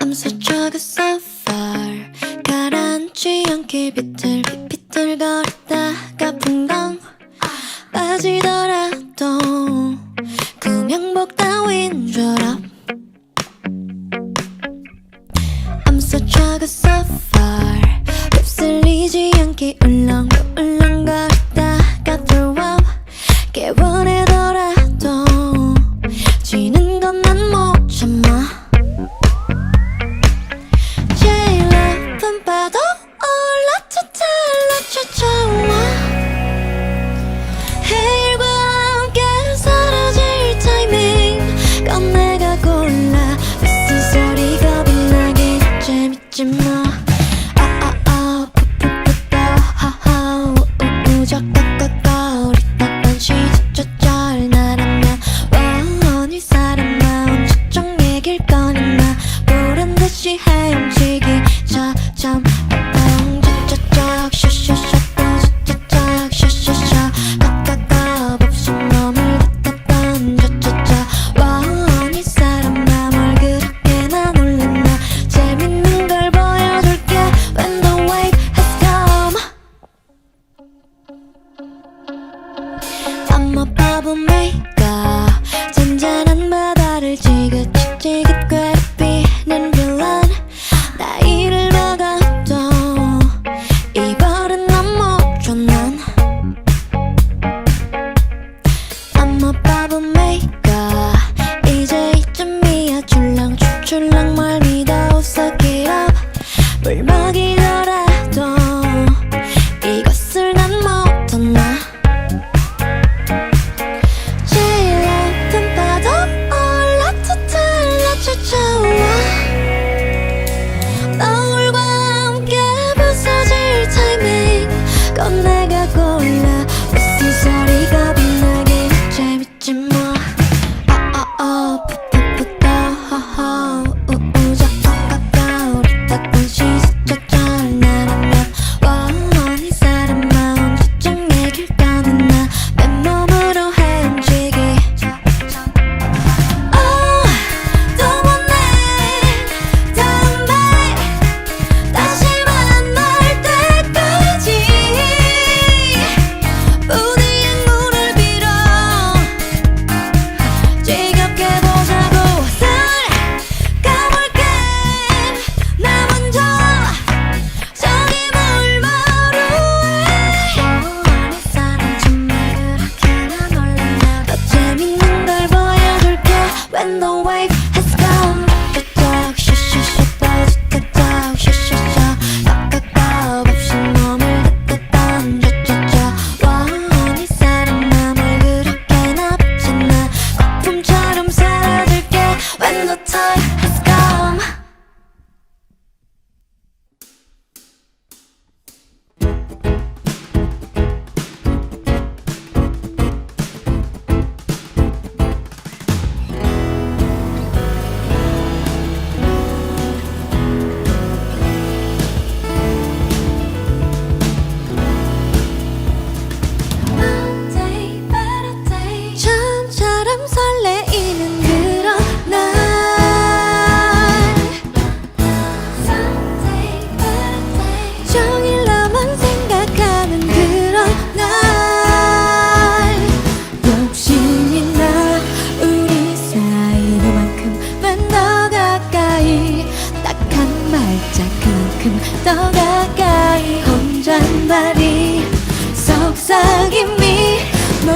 I'm such a good so far 가라앉지 않게 비틀비틀거릴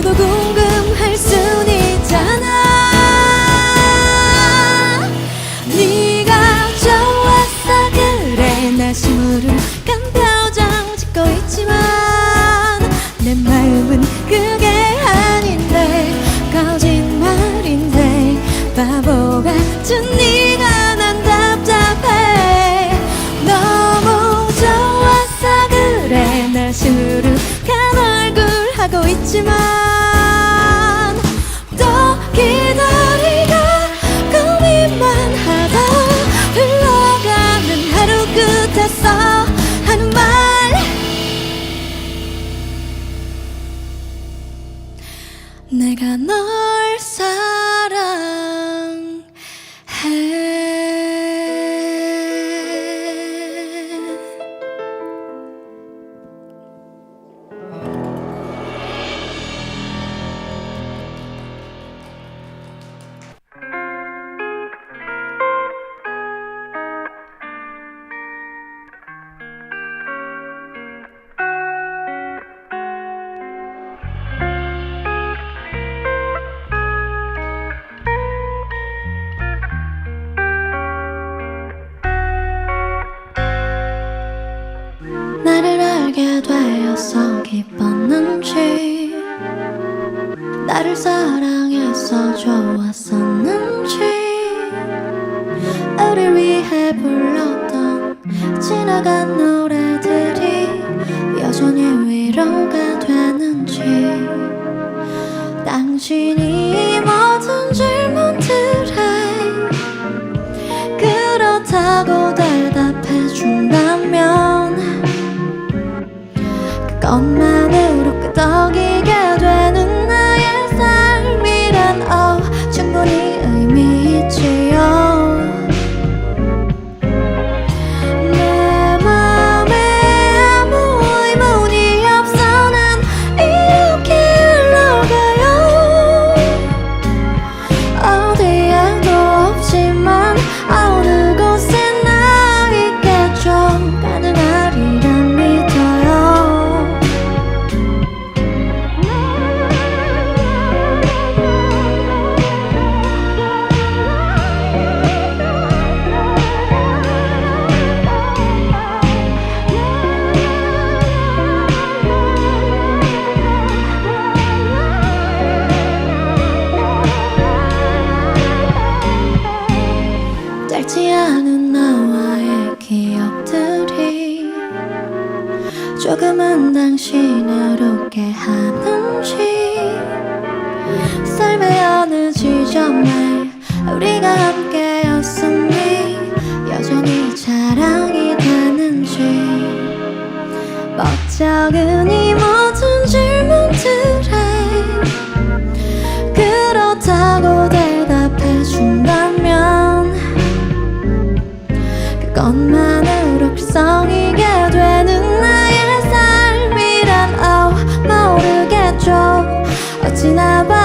너도 궁금할 순 있잖아. 네가 좋아서 그래. 나 심으름 깐 표정 짓고 있지만 내 마음은 그게 아닌데 거짓말인데. 바보 같은 네가 난 답답해. 너무 좋아서 그래. 나 심으름 깐 얼굴 하고 있지만 내가 널 사랑 나를 사랑해서 좋았었는지 우릴 위해 불렀던 지나간 노래들이 여전히 위로가 되는지 당신이 모든 질문들에 그렇다고 지점에 우리가 함께였음이 여전히 자랑이 되는지 멋쩍은 이 모든 질문들에 그렇다고 대답해 준다면 그것만으로 글썽이게 되는 나의 삶이란 oh, 모르겠죠. 어찌나 바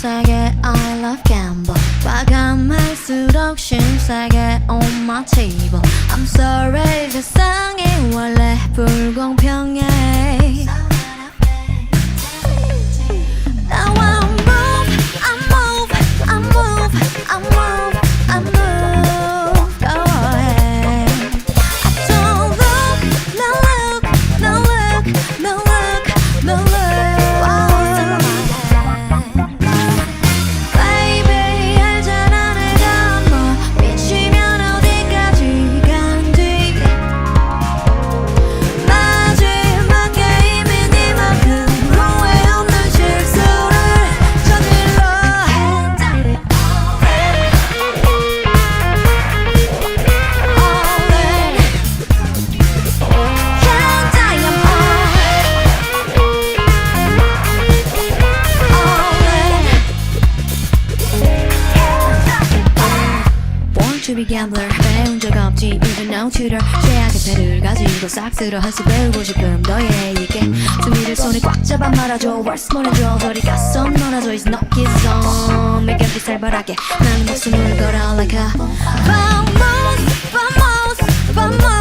더 세게 I love gamble 과감할수록 신세계 on my table I'm sorry 세상이 원래 불공평해 적 없지 even now tutor 최악의 패를 가지고 싹쓸어할수 배우고 싶음 너의 얘기 준비를 손에 꽉 잡아 말아줘 words 말해줘 소리 가서 놀아줘 it's not kiss song make every 살벌하게 나는 목숨을 걸어 like a vamos vamos vamos